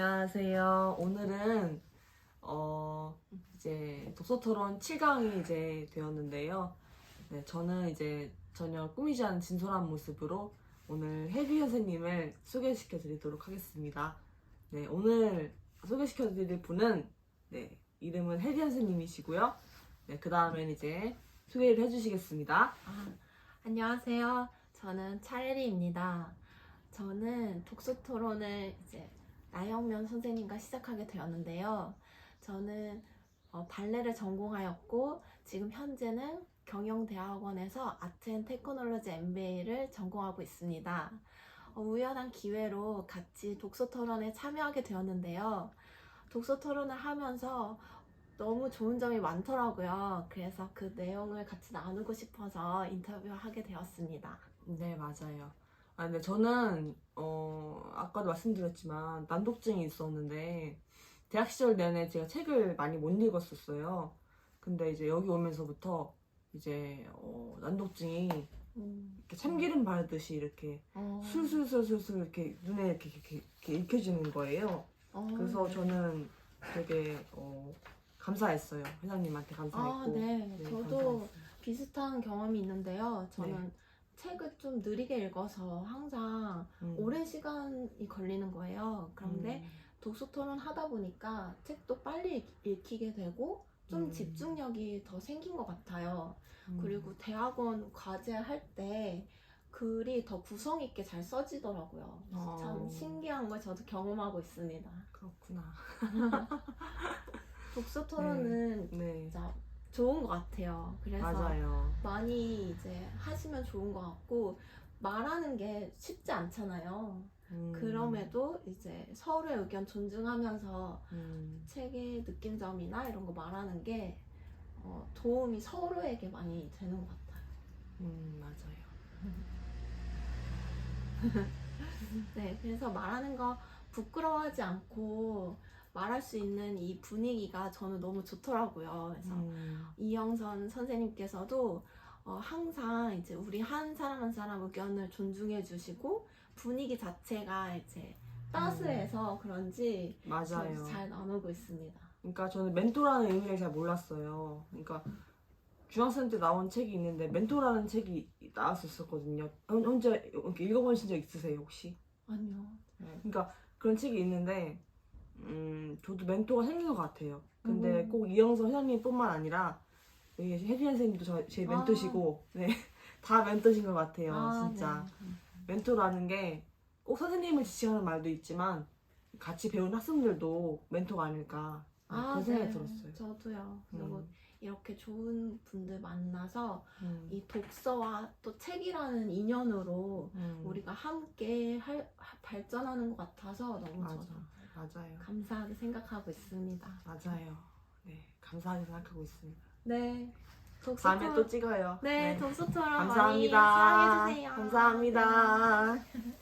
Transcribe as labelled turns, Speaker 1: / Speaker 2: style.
Speaker 1: 안녕하세요. 오늘은 어 이제 독서 토론 7강이 이제 되었는데요. 네, 저는 이제 전혀 꾸미지 않은 진솔한 모습으로 오늘 혜비 선생님을 소개시켜 드리도록 하겠습니다. 네, 오늘 소개시켜 드릴 분은 네, 이름은 혜비 선생님이시고요. 네, 그 다음엔 이제 소개를 해 주시겠습니다.
Speaker 2: 아, 안녕하세요. 저는 차혜리입니다. 저는 독서 토론을 이제 나영면 선생님과 시작하게 되었는데요. 저는 어, 발레를 전공하였고 지금 현재는 경영대학원에서 아트 앤 테크놀로지 MBA를 전공하고 있습니다. 어, 우연한 기회로 같이 독서 토론에 참여하게 되었는데요. 독서 토론을 하면서 너무 좋은 점이 많더라고요. 그래서 그 내용을 같이 나누고 싶어서 인터뷰하게 되었습니다.
Speaker 1: 네, 맞아요. 아, 근데 저는, 어, 아까도 말씀드렸지만, 난독증이 있었는데, 대학 시절 내내 제가 책을 많이 못 읽었었어요. 근데 이제 여기 오면서부터, 이제, 어, 난독증이
Speaker 2: 음,
Speaker 1: 이렇게 참기름 바르듯이 이렇게
Speaker 2: 어,
Speaker 1: 술술술술술 이렇게 눈에 이렇게, 이렇게, 이렇게 익혀지는 거예요.
Speaker 2: 어,
Speaker 1: 그래서
Speaker 2: 네.
Speaker 1: 저는 되게, 어, 감사했어요. 회장님한테 감사했고.
Speaker 2: 아, 네.
Speaker 1: 네,
Speaker 2: 저도
Speaker 1: 감사했어요.
Speaker 2: 비슷한 경험이 있는데요. 저는 책을 좀 느리게 읽어서 항상
Speaker 1: 음.
Speaker 2: 오랜 시간이 걸리는 거예요. 그런데
Speaker 1: 음.
Speaker 2: 독서 토론 하다 보니까 책도 빨리 읽- 읽히게 되고 좀
Speaker 1: 음.
Speaker 2: 집중력이 더 생긴 것 같아요.
Speaker 1: 음.
Speaker 2: 그리고 대학원 과제 할 때 글이 더 구성 있게 잘 써지더라고요.
Speaker 1: 어.
Speaker 2: 참 신기한 걸 저도 경험하고 있습니다.
Speaker 1: 그렇구나.
Speaker 2: 독서 토론은
Speaker 1: 네.
Speaker 2: 진짜 좋은 것 같아요. 그래서
Speaker 1: 맞아요.
Speaker 2: 많이 이제 하시면 좋은 것 같고 말하는 게 쉽지 않잖아요.
Speaker 1: 음.
Speaker 2: 그럼에도 이제 서로의 의견 존중하면서
Speaker 1: 음.
Speaker 2: 책의 느낀 점이나 이런 거 말하는 게 어, 도움이 서로에게 많이 되는 것 같아요.
Speaker 1: 음, 맞아요.
Speaker 2: 네, 그래서 말하는 거 부끄러워하지 않고 말할 수 있는 이 분위기가 저는 너무 좋더라고요. 그래서
Speaker 1: 음.
Speaker 2: 이영선 선생님께서도 어, 항상 이제 우리 한 사람 한 사람 의견을 존중해 주시고 분위기 자체가 이제 따스해서 그런지
Speaker 1: 맞아요.
Speaker 2: 잘 나누고 있습니다.
Speaker 1: 그러니까 저는 멘토라는 의미를 잘 몰랐어요. 그러니까 중학생 때 나온 책이 있는데 멘토라는 책이 나왔었거든요. 현- 현재 이렇게 읽어보신 적 있으세요 혹시?
Speaker 2: 아니요.
Speaker 1: 그러니까 그런 책이 있는데 음 저도 멘토가 생긴 것 같아요. 근데
Speaker 2: 음.
Speaker 1: 꼭 이영서 회장님뿐만 아니라 여기 혜진 선생님도 저, 제
Speaker 2: 아.
Speaker 1: 멘토시고 네. 다 멘토신 것 같아요.
Speaker 2: 아,
Speaker 1: 진짜.
Speaker 2: 네.
Speaker 1: 멘토라는 게 꼭 선생님을 지칭하는 말도 있지만 같이 배운 학생들도 멘토가 아닐까
Speaker 2: 아,
Speaker 1: 그런 생각이
Speaker 2: 네.
Speaker 1: 들었어요.
Speaker 2: 저도요. 그리고
Speaker 1: 음.
Speaker 2: 이렇게 좋은 분들 만나서
Speaker 1: 음.
Speaker 2: 이 독서와 또 책이라는 인연으로
Speaker 1: 음.
Speaker 2: 우리가 함께 할, 하- 발전하는 것 같아서 너무
Speaker 1: 맞아,
Speaker 2: 저도
Speaker 1: 맞아요,
Speaker 2: 감사하게 생각하고 있습니다.
Speaker 1: 맞아요. 네, 감사하게 생각하고 있습니다.
Speaker 2: 네. 독서
Speaker 1: 다음에 또 찍어요.
Speaker 2: 네, 독서 토론
Speaker 1: 감사합니다.
Speaker 2: 많이 사랑해주세요.
Speaker 1: 감사합니다.
Speaker 2: 네.